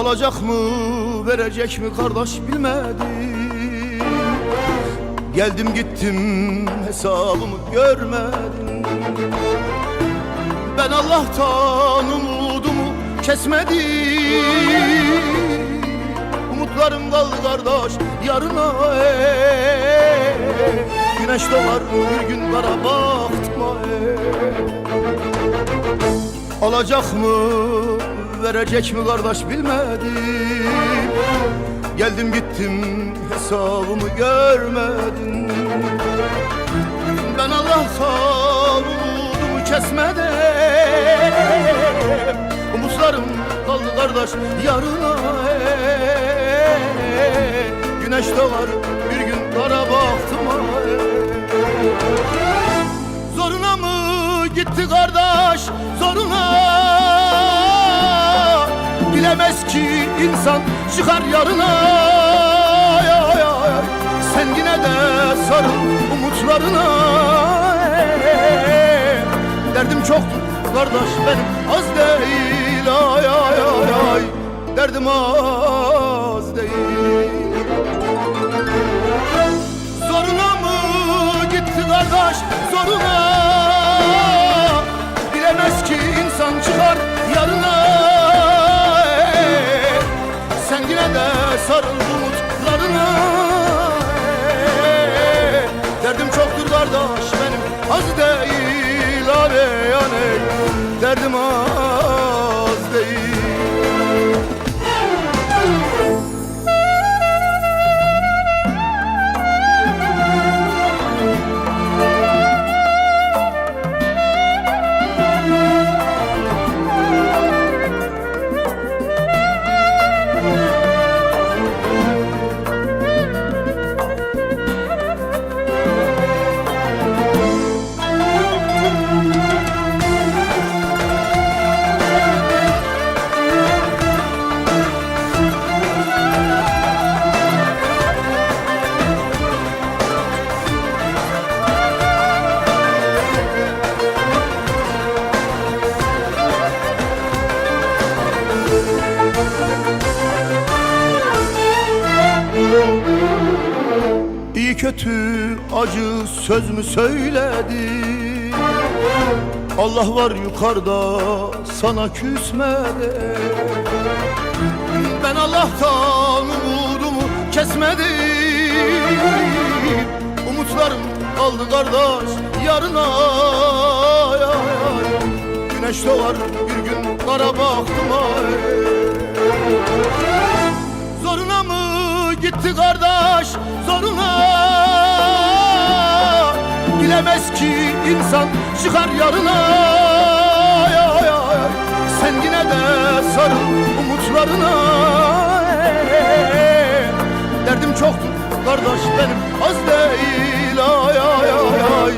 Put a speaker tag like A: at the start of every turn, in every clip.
A: Alacak mı verecek mi kardeş bilmedim Geldim gittim hesabımı görmedim Ben Allah'tan umudumu kesmedim Umutlarım kaldı kardeş yarına ey. Güneş doğar bir gün kara baktıma ey. Alacak mı verecek mi kardeş bilmedim Geldim gittim hesabımı görmedim Ben Allah'tan umudumu kesmedim Umutlarım kaldı kardeş yarına. Güneş doğar bir gün kara baktıma. Zoruna mı gitti kardeş ki insan çıkar yarına. Ay, ay, ay. Sen yine de sarıl umutlarına. Derdim çoktur kardeş benim az değil. Ay ay ay ay. Derdim az değil. Zoruna mı gitti kardeş? Zoruna yine de sarıl umutlarına Derdim çoktur kardeş benim az değil aley Derdim az İyi kötü acı söz mü söyledi? Allah var yukarıda sana küsmedi. Ben Allah'tan umudumu kesmedim. Umutlarım kaldı kardeş yarına ay, ay, ay. Güneş doğar bir gün kara baktım ay gitti kardeş zoruna Bilemez ki insan çıkar yarına. Ay, ay, ay. Sen yine de sarıl umutlarına. Derdim çoktur kardeş benim az değil. Ay ay ay ay.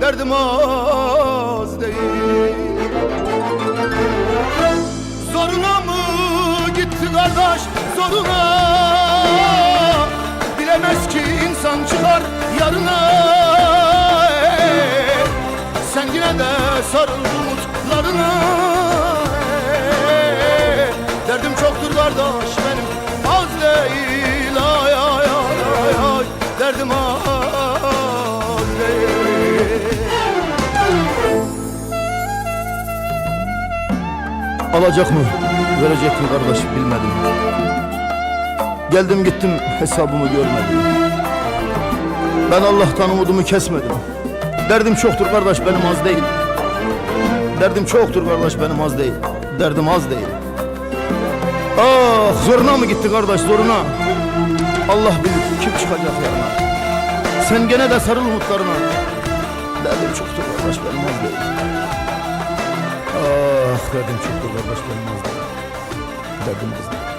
A: Derdim az değil. Zoruna mı gitti kardeş? Zoruna Bilemez ki insan çıkar yarına. Sen yine de sarıl umutlarına. Derdim çoktur kardeş benim az değil. Ay ay ay ay Derdim az değil. Alacak mı, verecek mi kardeş? Bilmedim. Geldim gittim hesabımı görmedim. Ben Allah'tan umudumu kesmedim. Derdim çoktur kardeş benim az değil. Derdim çoktur kardeş benim az değil. Derdim az değil. Ah zoruna mı gitti kardeş zoruna? Allah bilir kim çıkacak yarına. Sen gene de sarıl umutlarına. Derdim çoktur kardeş benim az değil. Ah derdim çoktur kardeş benim az değil. Derdim az değil.